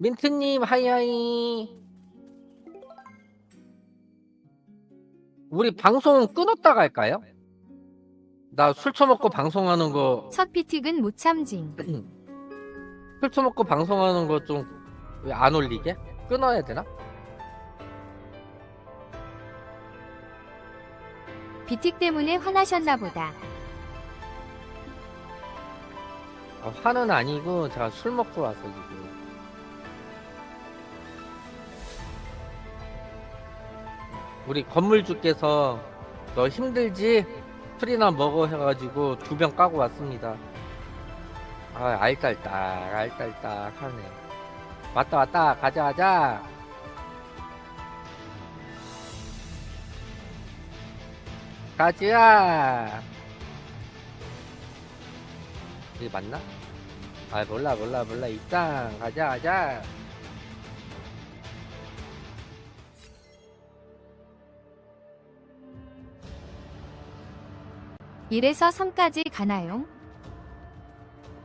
민트님 하이하이 우리 방송 끊었다 갈까요? 나 술 처먹고 방송하는 거 첫 피틱은 못 참징. 술 처먹고 방송하는 거 좀 왜 안 올리게? 끊어야 되나? 비틱 때문에 화나셨나 보다. 아, 화는 아니고 제가 술 먹고 와서 지금 우리 건물주께서 너 힘들지? 술이나 먹어 해가지고 두 병 까고 왔습니다. 아 알딸딸 알딸딸 하네. 왔다 왔다. 가자 가자. 가자. 이게 맞나? 아 몰라 몰라 몰라. 입장 가자 가자 일에서 3까지 가나요?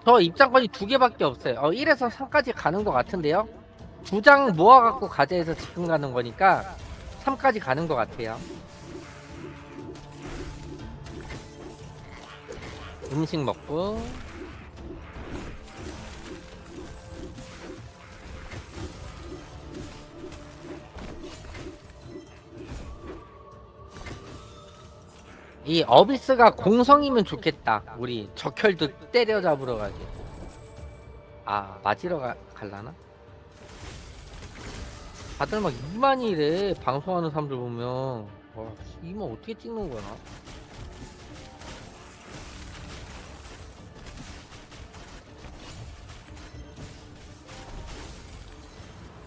저 입장권이 두 개밖에 없어요. 어 1에서 3까지 가는 것 같은데요. 두 장 모아갖고 가자 해서 지금 가는 거니까 3까지 가는 것 같아요. 음식 먹고 이 어비스가 공성이면 좋겠다. 우리 적혈도 때려잡으러 가게. 아 맞으러 가, 갈라나? 다들 막 이만이래 방송하는 사람들 보면 와 이만 어떻게 찍는 거야?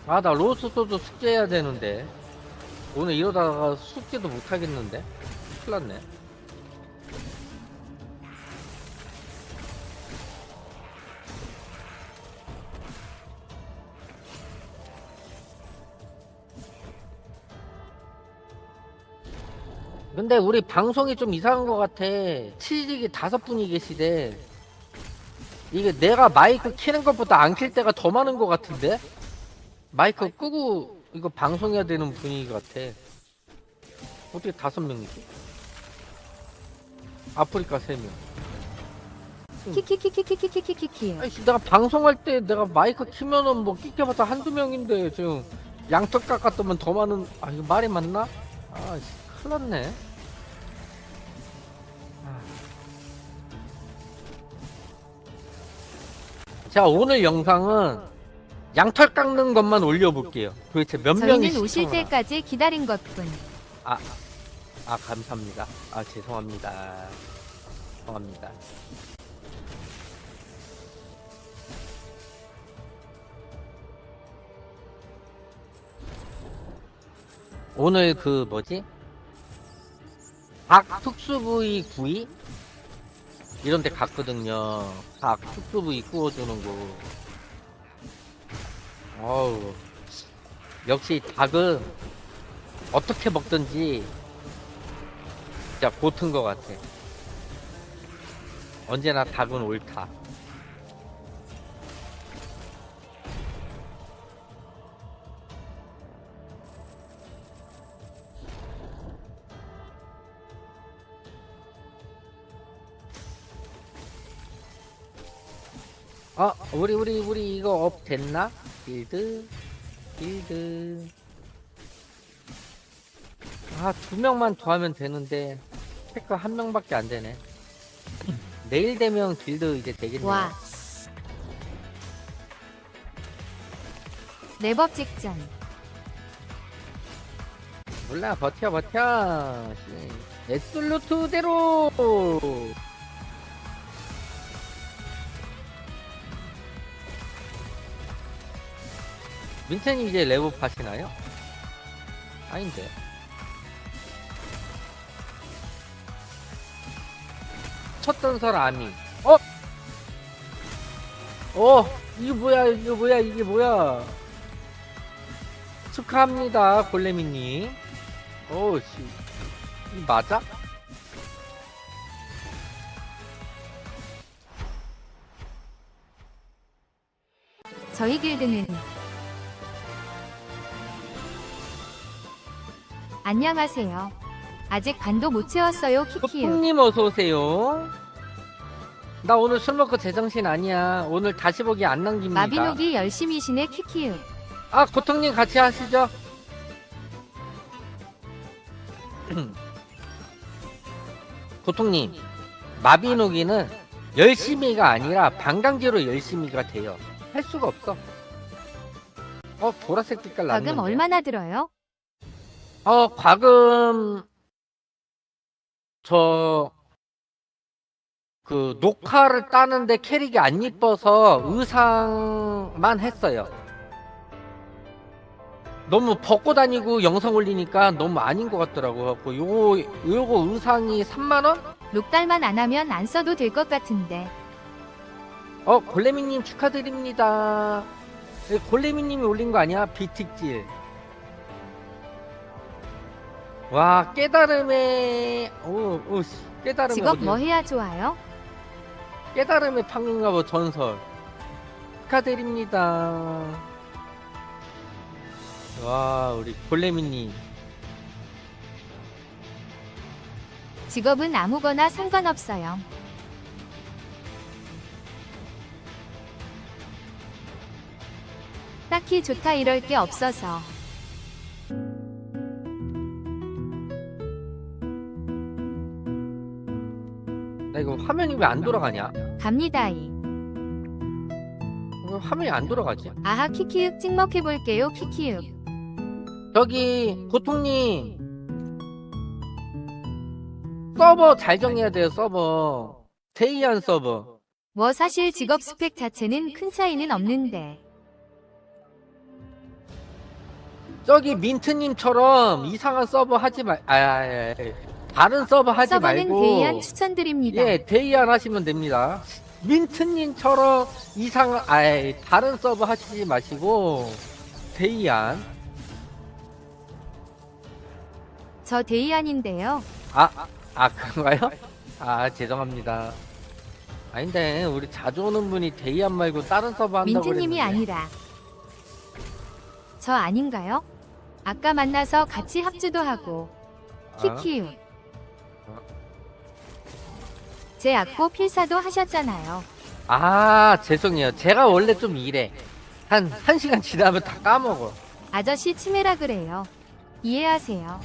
아 나 로스 소드 숙제해야 되는데 오늘 이러다가 숙제도 못 하겠는데 큰일 났네 근데 우리 방송이 좀 이상한 것 같아. 치직이 다섯 분이 계시대. 이게 내가 마이크 키는 것보다 안 킬 때가 더 많은 것 같은데? 마이크 끄고 이거 방송해야 되는 분위기 같아. 어떻게 다섯 명이지? 아프리카 세 명. 키키키키키키키키키. 아이씨, 내가 방송할 때 내가 마이크 키면은 뭐 끼켜봐서 한두 명인데 지금 양턱 깎았더면 더 많은, 아, 이거 말이 맞나? 아, 씨, 큰일 났네. 자, 오늘 영상은 양털 깎는 것만 올려볼게요. 도대체 몇 명이 저희는 오실 시청을 하- 때까지 기다린 것뿐. 아, 아 감사합니다. 아 죄송합니다. 죄송합니다. 오늘 그 뭐지? 닭 특수부위 구이 이런 데 갔거든요. 닭 특수부위 구워주는 곳. 어우 역시 닭은 어떻게 먹든지 진짜 보튼 것 같아. 언제나 닭은 옳다. 아, 우리 우리 우리 이거 업 됐나? 빌드 빌드 아, 두 명만 더 하면 되는데 체크 한 명밖에 안 되네. 내일 되면 길드 이제 되겠네요. 와. 랩업 직전. 몰라 버텨 버텨. 씨. 에솔루트대로. 민트님 이제 레벨 하시나요? 아닌데. 첫 전설 아미. 어? 어? 이게 뭐야? 이게 뭐야? 이게 뭐야? 축하합니다, 골레미님. 오, 씨. 이 맞아? 저희 길드는 안녕하세요. 아직 간도 못 채웠어요. 키키유. 소풍님 어서 오세요. 나 오늘 술 먹고 제정신 아니야. 오늘 다시 보기 안 남깁니다. 마비노기 열심히시네 키키유. 아 고통님 같이 하시죠. 고통님 마비노기는 열심히가 아니라 반강제로 열심히가 돼요. 할 수가 없어. 어 보라색 빛깔 나는 과금 얼마나 들어요? 어 과금 저 그 녹화를 따는데 캐릭이 안 이뻐서 의상만 했어요. 너무 벗고 다니고 영상 올리니까 너무 아닌 것 같더라고요. 갖고 요거 요거 의상이 3만 원? 녹달만 안 하면 안 써도 될 것 같은데. 어 골레미님 축하드립니다. 예, 골레미님이 올린 거 아니야? 비틱질. 와 깨달음의 오, 오 씨, 깨달음의 직업 어디- 뭐 해야 좋아요? 깨달음의 팡인가 뭐 전설 축하드립니다. 와 우리 골레미님 직업은 아무거나 상관없어요. 딱히 좋다 이럴 게 없어서. 화면이 왜 안 돌아가냐? 갑니다이. 왜 화면이 안 돌아가지? 아하 키키윽 찍먹해볼게요 키키윽. 저기 고통님 서버 잘 정해야 돼요 서버 데이안 서버 뭐 사실 직업 스펙 자체는 큰 차이는 없는데. 저기 민트님처럼 이상한 서버 하지 말 아, 아, 아, 아, 다른 서버 하지 서버는 말고 데이안 추천드립니다. 예 데이안 하시면 됩니다 민트님처럼 이상한 아 다른 서버 하시지 마시고 데이안 저 데이안인데요. 아, 아 그런가요? 아 죄송합니다 아닌데 우리 자주 오는 분이 데이안 말고 다른 서버 한다고 민트님이 그랬는데. 아니라. 저 아닌가요? 아까 만나서 같이 합주도 하고. 아, 키키유. 제 악보 필사도 하셨잖아요. 아 죄송해요 제가 원래 좀 이래 한 1시간 지나면 다 까먹어 아저씨 치매라 그래요. 이해하세요.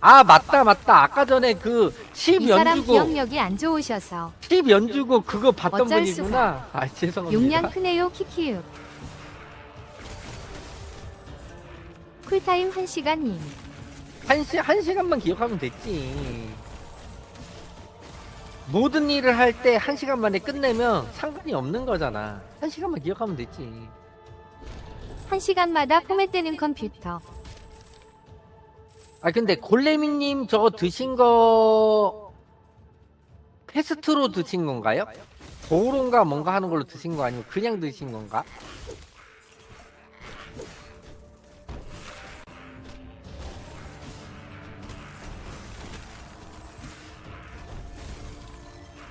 아 맞다 맞다 아까 전에 그칩 이 사람 연주고 기억력이 안 좋으셔서 칩 연주고 그거 봤던 어쩔 분이구나 아 죄송합니다 용량 크네요 키키유. 쿨타임 1시간님. 한, 시, 한 시간만 기억하면 됐지 모든 일을 할 때 한 시간 만에 끝내면 상관이 없는 거잖아 한 시간만 기억하면 됐지 1시간마다 포맷되는 컴퓨터. 아 근데 골레미님 저거 드신 거 패스트로 드신 건가요? 보론가 뭔가 하는 걸로 드신 거 아니면 그냥 드신 건가?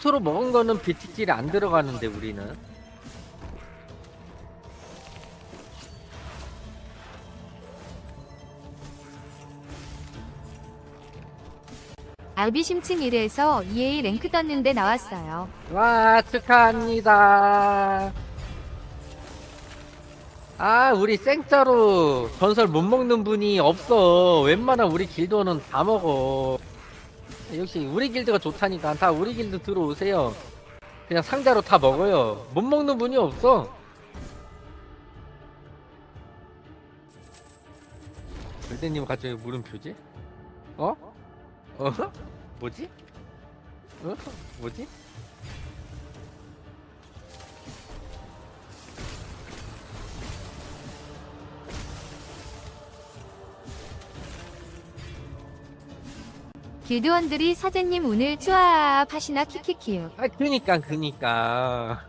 패스트로 먹은 거는 비티질이 안 들어가는데 우리는 알비 심층 1에서 EA 랭크 떴는데 나왔어요. 와 축하합니다. 아 우리 생짜로 전설 못 먹는 분이 없어. 웬만한 우리 길드는 다 먹어. 역시 우리 길드가 좋다니까 다 우리 길드 들어오세요. 그냥 상자로 다 먹어요. 못 먹는 분이 없어. 글대님 갑자기 물음표지? 어? 어? 뭐지? 어? 뭐지? 길드원들이 사제님 오늘 쭈아압 하시나 키키키유. 아 그니까 그니까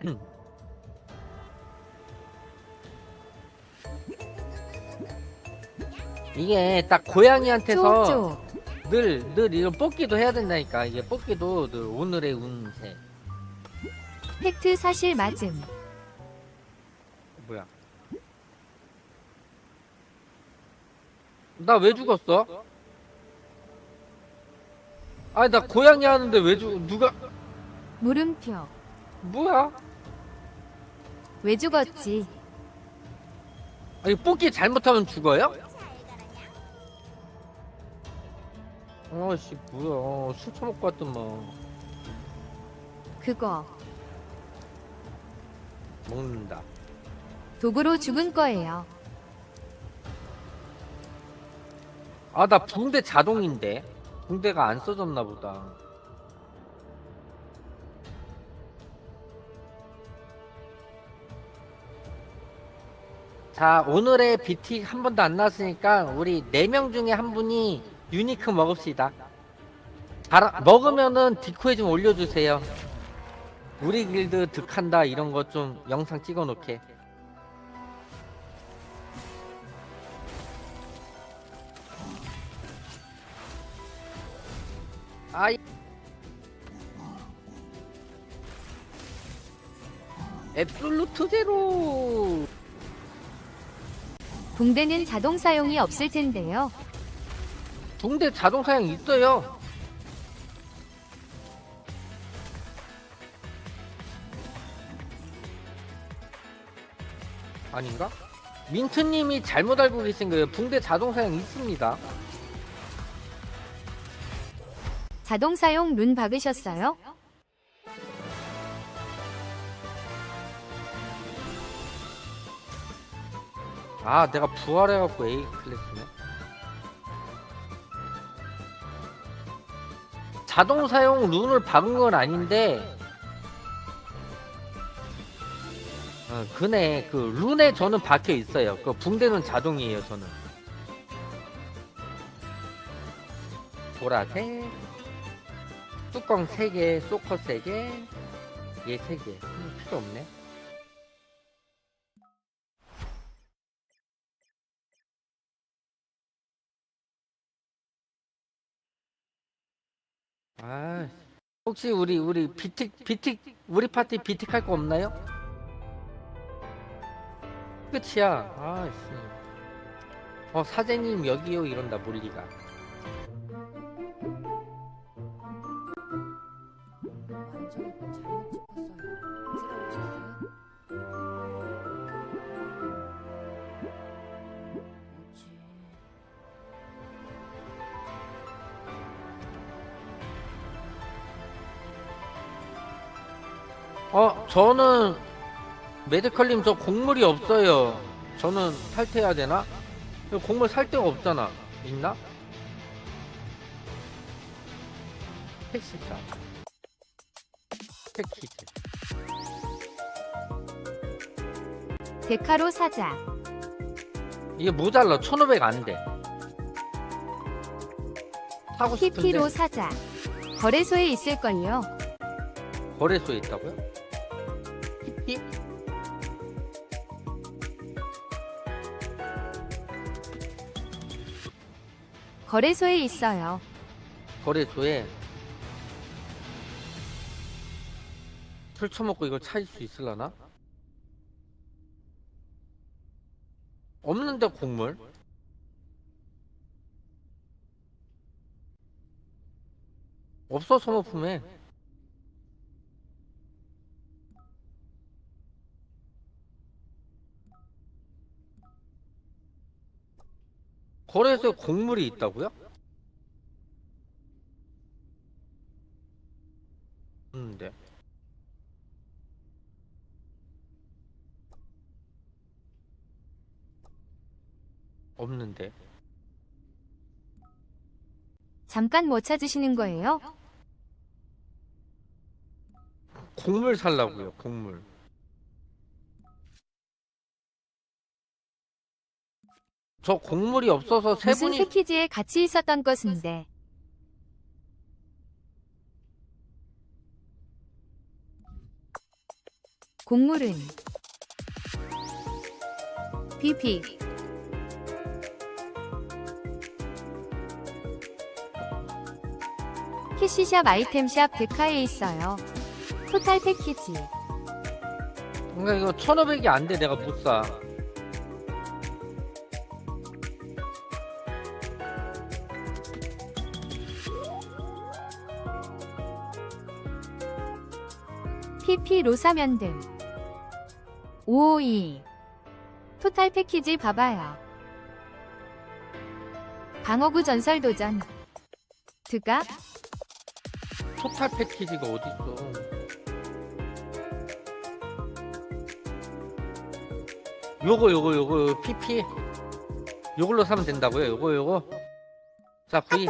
이게 딱 고양이한테서 쪼쪼. 늘 늘 이런 뽑기도 해야 된다니까 이게 뽑기도 늘 오늘의 운세 팩트 사실 맞음. 나 왜 죽었어? 아니 나 고양이 하는데 왜 죽? 누가 물음표. 뭐야? 왜 죽었지? 아니 뽑기 잘못하면 죽어요? 아씨 뭐야 술 처먹고 왔더만 그거. 먹는다 독으로 죽은 거예요. 아 나 붕대 자동인데? 붕대가 안 써졌나 보다. 자 오늘의 BT 한 번도 안 나왔으니까 우리 네 명 중에 한 분이 유니크 먹읍시다. 잘, 먹으면은 디코에 좀 올려주세요. 우리 길드 득한다 이런 거 좀 영상 찍어 놓게 아이 앱솔루트 제로 붕대는 자동 사용이 없을 텐데요. 붕대 자동 사양 있어요 아닌가? 민트님이 잘못 알고 계신 거예요 붕대 자동 사양 있습니다 자동 사용 룬 박으셨어요? 아 내가 부활해갖고 A 클래스네. 자동 사용 룬을 박은 건 아닌데 어, 그네 그 룬에 저는 박혀 있어요. 그 붕대는 자동이에요 저는. 보라색 뚜껑 3개 소커 3개 얘 3개 음, 필요 없네 아, 혹시 우리 우리 비틱 비틱 우리 파티 비틱 할 거 없나요? 끝이야. 아, 씨. 어 사장님 여기요 이런다 몰리가. 완전히 잘못 찍었어요. 찍어보셨어요? 뭐지? 어 저는 메디컬님 저 곡물이 없어요. 저는 탈퇴해야 되나? 곡물 살 데가 없잖아. 있나? 택시사. 패키지. 데카로 사자. 이게 모자라 1,500 안 돼. 사고 싶은데 PP로 사자. 거래소에 있을걸요. 거래소에 있다고요? PP? 거래소에 있어요. 거래소에 술 처먹고 이걸 찾을 수 있을라나? 없는데 곡물? 없어 소모품에 거래소에 곡물이 있다고요? 없는데 없는데 잠깐 뭐 찾으시는 거예요? 곡물 살라고요 곡물 저 곡물이 없어서 세 무슨 분이 패키지에 같이 있었던 것인데. 곡물은 PP 캐시샵 아이템샵 데카에 있어요. 토탈 패키지. 뭔가 이거 1,500이 안 돼. 내가 못 사. PP 로사면등. 552. 토탈 패키지 봐봐요. 방어구 전설 도전. 드가 토탈 패키지가 어딨어 요거 요거 요거 PP 요걸로 사면 된다고요 요거 요거 자 V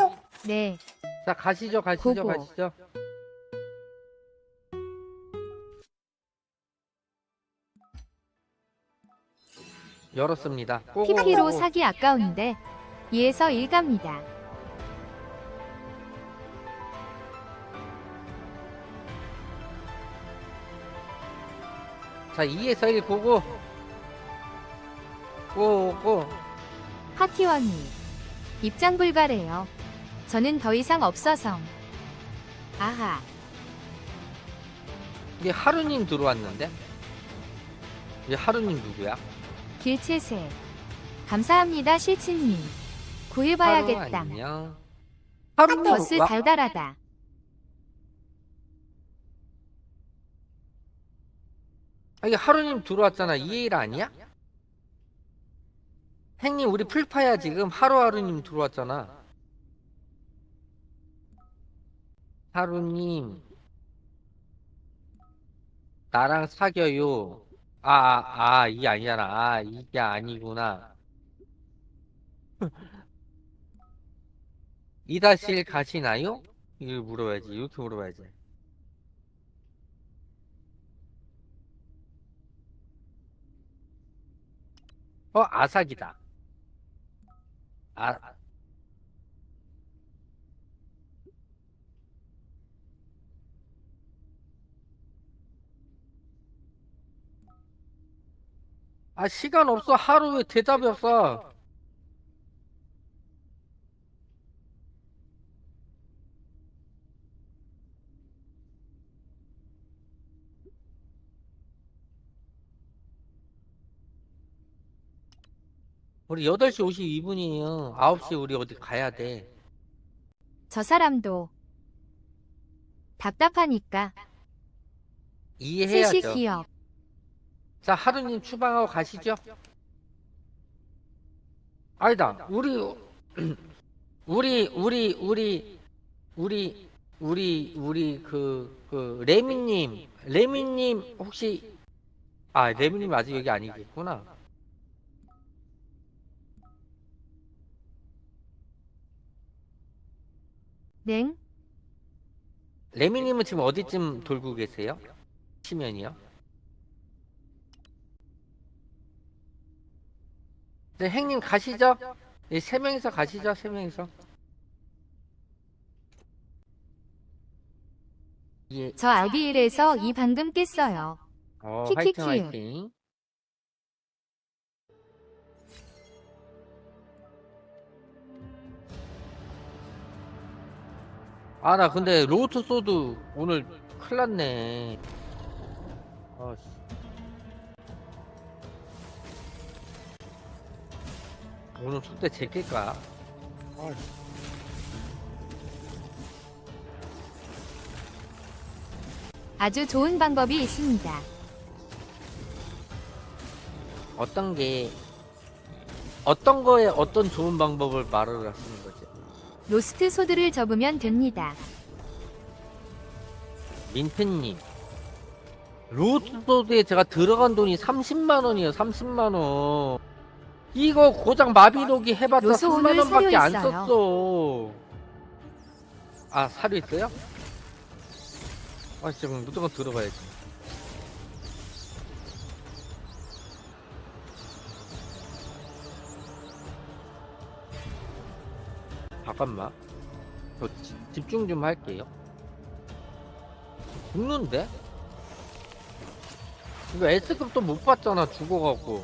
네. 자 가시죠 가시죠 고고. 가시죠 열었습니다 고고, PP로. 사기 아까운데 2에서 1 갑니다. 자 2에서 1 고고 고고 파티원이 입장 불가래요. 저는 더 이상 없어서. 아하. 이게 하루님 들어왔는데 이게 하루님 누구야? 길채새. 감사합니다 실친님. 하루 구해봐야겠다. 안녕 하루님 버스 와- 달달하다. 이게 하루님 들어왔잖아. 이해일 아니야? 행님 우리 풀파야 지금 하루하루님 들어왔잖아. 하루님 나랑 사겨요. 아, 아, 아, 이게 아니잖아. 아, 이게 아니구나. 이다실 가시나요? 이걸 물어봐야지. 이렇게 물어봐야지. 어, 아삭이다. 아, 아, 시간 없어. 하루에 대답이 없어. 우리 8시 52분이에요. 9시 우리 어디 가야 돼. 저 사람도 답답하니까 이해해야죠. 스시 기업. 자, 하루님 추방하고 가시죠. 아니다. 우리 우리 우리 우리 우리 우리 우리 그, 그 레미님 레미님 혹시 아 레미님 아직 여기 아니겠구나. 냉? 레미님은 지금 어디쯤 돌고 계세요? 치면이요? 네, 행님 가시죠. 네, 세 명이서 가시죠. 세 명이서. 예. 저 RBL에서 이 방금 깼어요. 어, 키키키. 화이팅 아, 나 근데 로트 소드 오늘 큰일 났네. 아씨. 오늘 속대 제낄까? 아주 좋은 방법이 있습니다. 어떤 게 어떤 거에 어떤 좋은 방법을 말을 하시는 거지? 로스트 소드를 접으면 됩니다. 민트님 로드도드에 제가 들어간 돈이 30만 원이에요 30만 원 이거 고장 마비노기 해봤자 요소 3만 오늘 원밖에 안 사료 썼어 아 사료 있어요? 아 지금 무조건 들어가야지 잠깐만 저 지- 집중 좀 할게요 죽는데? 이거 S급도 못 봤잖아 죽어갖고?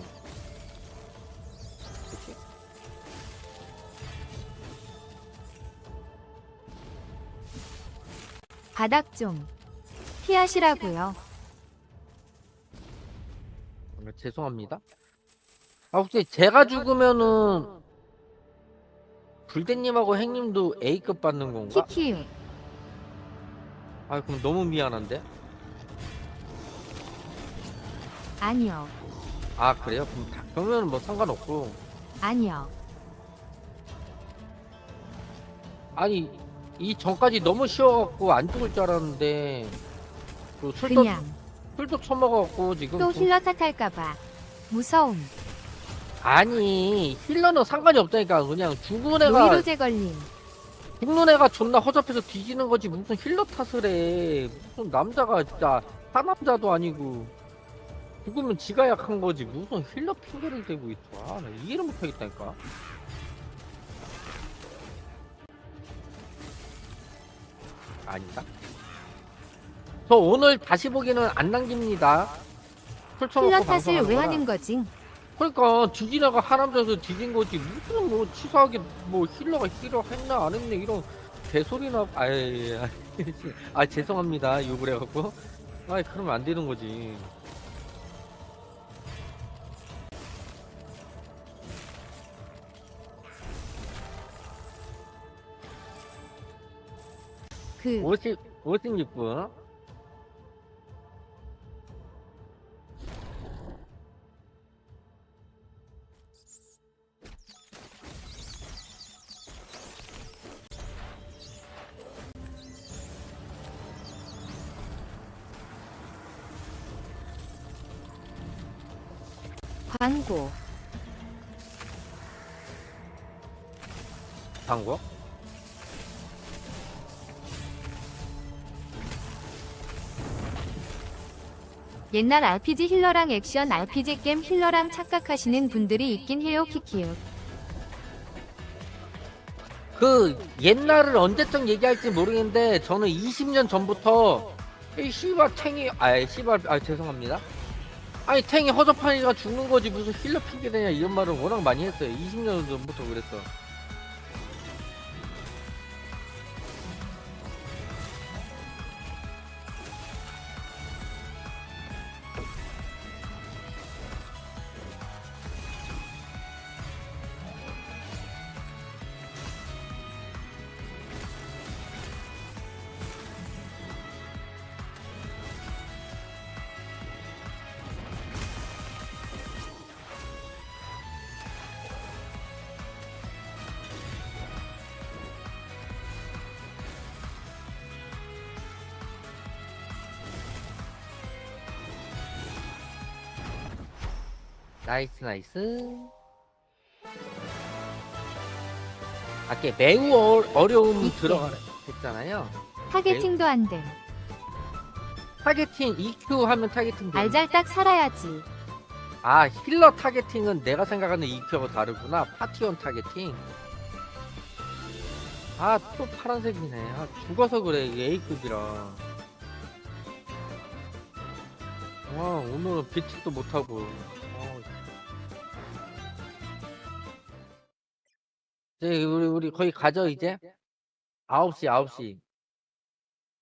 바닥 좀 피하시라고요. 아, 죄송합니다 아 혹시 제가 죽으면은 불대님하고 행님도 A급 받는 건가? 키키. 아 그럼 너무 미안한데 아니요. 아 그래요? 그럼 다- 그러면 뭐 상관없고 아니요. 아니 이 전까지 너무 쉬워갖고 안 죽을 줄 알았는데 그 술도 그냥 술도 처먹어갖고 지금 또 좀- 힐러 탓할까봐. 무서움. 아니 힐러는 상관이 없다니까 그냥 죽은 애가 노이로제 걸림. 죽는 애가 존나 허접해서 뒤지는 거지 무슨 힐러 탓을 해 무슨 남자가 진짜 사남자도 아니고 죽으면 지가 약한 거지 무슨 힐러 핑계를 대고 있어 아나 이해를 못하겠다니까 아닌가? 저 오늘 다시 보기는 안 남깁니다 힐러 탓을 왜. 하는 거지? 그러니까 뒤지다가 하남자에서 뒤진 거지. 무슨 뭐 치사하게 뭐 힐러가 힐러 했나 안 했네 이런 개소리나. 아예 아 죄송합니다. 욕을 해갖고. 아 그러면 안 되는 거지. 그 50 56분 광고. 광고 옛날 RPG 힐러랑 액션 RPG 게임 힐러랑 착각하시는 분들이 있긴 해요 키키요. 그 옛날을 언제쯤 얘기할지 모르겠는데 저는 20년 전부터 이 씨발 탱이 아 씨발 아 죄송합니다 아니 탱이 허접하니까 죽는 거지. 무슨 힐러 핑계 대냐 이런 말을 워낙 많이 했어요. 20년 전부터 그랬어 나이스 나이스 아까 매우 어, 어려움. 들어가 했잖아요 타겟팅도 안 돼. 타겟팅 EQ 하면 타겟팅 돼. 알잘딱 살아야지. 아 힐러 타겟팅은 내가 생각하는 EQ하고 다르구나 파티원 타겟팅 아 또 파란색이네 아 죽어서 그래 이게 A급이라 와 오늘은 비틱도 못하고 어. 이제 우리 우리 거의 가죠 이제? 9시 9시.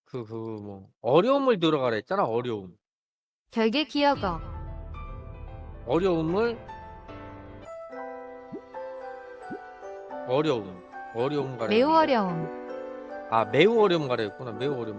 그 그 뭐 어려움을 들어가라 했잖아 어려움. 결계 기어거. 어려움을? 어려움. 어려움 가래 매우 어려움. 아 매우 어려움 가래였구나. 매우 어려움